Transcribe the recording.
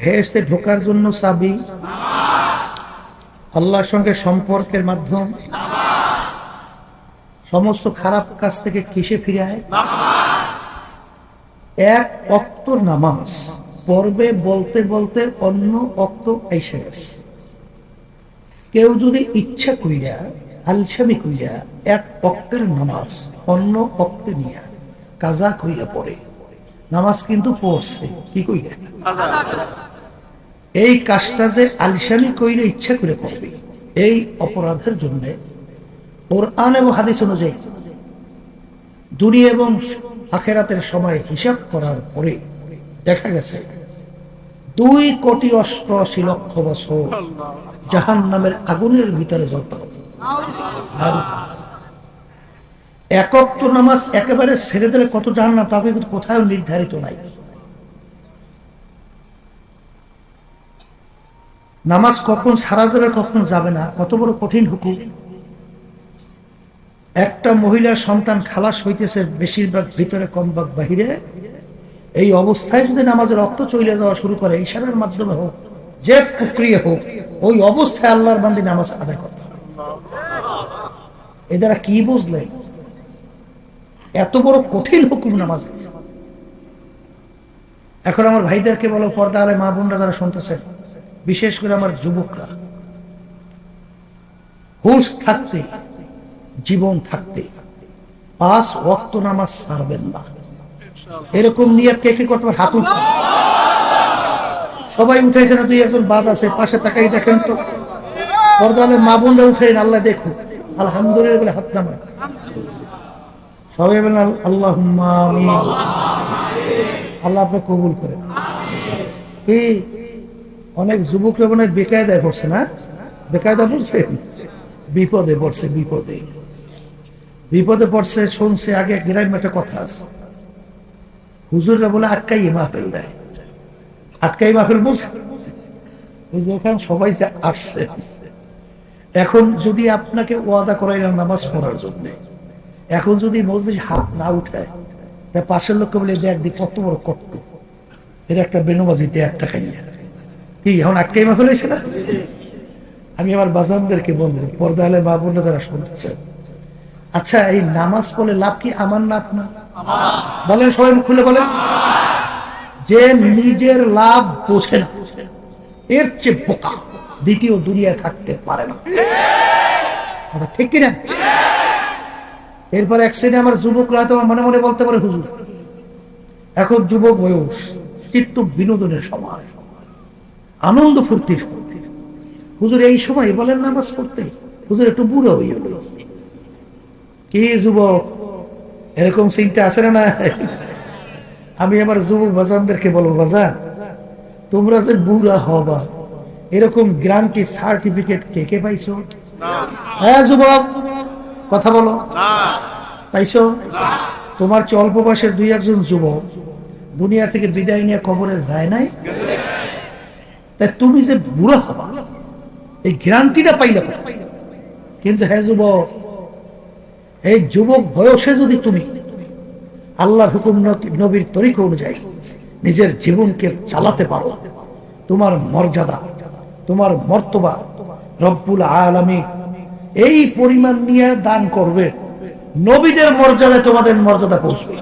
ভেস্তে ঢোকার জন্য চাবি। আল্লাহর সঙ্গে সম্পর্কের মাধ্যম। সমস্ত খারাপ কাজ থেকে কিসে ফিরায় এক অক্ত নামাজ পর্বে বলতে বলতে অন্য অক্ত এসে গেছে। কেউ যদি ইচ্ছা কইরা, আলসামি কইরা এক অক্তের নামাজ অন্য অক্তে নিয়া, কাজা কইরা পড়ে। নামাজ কিন্তু পড়ছে কি কইরা এই কাজটা যে আলসামি কইরে ইচ্ছা করে করবে এই অপরাধের জন্য কোরআন এবং হাদিস অনুযায়ী দুনিয়া এবং আখেরাতের সময় হিসাব করার পরে দেখা গেছে দুই কোটি অষ্টআশি লক্ষ বছর জাহান নামের আগুনের ভিতরে জ্বলতে হবে। একক নামাজ একেবারে ছেড়ে দিলে কত জাহান না তাকে কিন্তু কোথাও নির্ধারিত নাই। নামাজ কখন সারা যাবে, কখন যাবে না? কত বড় কঠিন হুকুম। একটা মহিলার সন্তান খালাস হইতেছে বেশিরভাগ ভিতরে কম ভাগ বাহিরে। এই অবস্থায় যদি নামাজের রক্ত চলে যাওয়া শুরু করে, ইশারার মাধ্যমে হোক, যে প্রক্রিয়া হোক, ওই অবস্থায় আল্লাহর বান্দি নামাজ আদায় করতে হবে। এ দ্বারা কি বুঝলে এত বড় কঠিন হুকুম নামাজ। এখন আমার ভাইদেরকে বলো পর্দা আলে মা বোনরা যারা শুনতেছেন, বিশেষ করে আমার যুবকরা, হুশ থাকতে, জীবন থাকতে, পাঁচ ওয়াক্ত নামাজ ছাড়বেন না। এরকম নিয়ত কে কে করতে পারে? হাত সবাই উঠেছে না, দুই একজন বাদ আছে, পাশে তাকাই দেখেন তো। পর্দালে মা বোনরা উঠেন আল্লাহ দেখুন আলহামদুলিল্লাহ বলে হাত নামা সবাই বলেন আল্লাহ আল্লাহ আপনি কবুল করেন। অনেক যুবকরা মনে বেকায়দায় পড়ছে না? বেকায়দা পড়ছে বিপদে পড়ছে, বিপদে। বিপদে পড়ছে, শুনছে, আগে গ্রামে একটা কথা আছে। হুজুররা বলে আটকাই মাহফিল দেয়। আটকাই মাহফিল বলছে। ওই যে এখানে সবাই যে আসছে। এখন যদি আপনাকে ওয়াদা করাইলাম নামাজ পড়ার জন্য এখন যদি মসজিদ হাত না উঠায়, তা পাশের লোককে বলে, দেখ দি কত বড় কট্ট। এর একটা বেনুবাজি দে একটা খাইয়া কি, এখন আটকাই মাহফিল হয়েছে না? আমি আমার বাজানদেরকে বলব, পর্দা হলে মা বোনরা যারা শুনতেছেন আচ্ছা এই নামাজ পড়লে লাভ কি? আমার না আপনার? বলেন, সবাই মুখ খুলে বলেন। যে নিজের লাভ বোঝে না, এর চেয়ে বোকা দ্বিতীয় দুনিয়ায় থাকতে পারে না। ঠিক কিনা? এরপর এক শ্রেণি আমার যুবকরা হয়তো আমার মনে মনে বলতে পারে হুজুর এখন যুবক বয়স চিত্ত বিনোদনের সময় আনন্দ ফুর্তির হুজুর এই সময় বলেন নামাজ পড়তে। হুজুর একটু বুড়ো হয়ে গেল। কি যুবক এরকম চিন্তা আছে না আমি আমার যুবক বাজানদেরকে বলব বাজান তোমরা যে বুড়া হবা এরকম গ্রান্টি সার্টিফিকেট কে কে পাইছো? হ্যাঁ যুবক। কথা বলো। পাইছো তোমার চেয়ে অল্প বয়সের দুই একজন যুবক দুনিয়া থেকে বিদায় নিয়ে কবরে যায় নাই? তাই তুমি যে বুড়ো হবা এই গ্যারান্টিটা পাইলে কোথায়? কিন্তু হ্যাঁ যুবক এই যুবক বয়সে যদি তুমি আল্লাহর হুকুম নবীর তরিকা অনুযায়ী নিজের জীবনকে চালাতে পারো তোমার মর্যাদা তোমার মর্তবা রব্বুল আলমী এই পরিমাণ নিয়ে দান করবে। নবীদের মর্যাদায় তোমাদের মর্যাদা পৌঁছবে।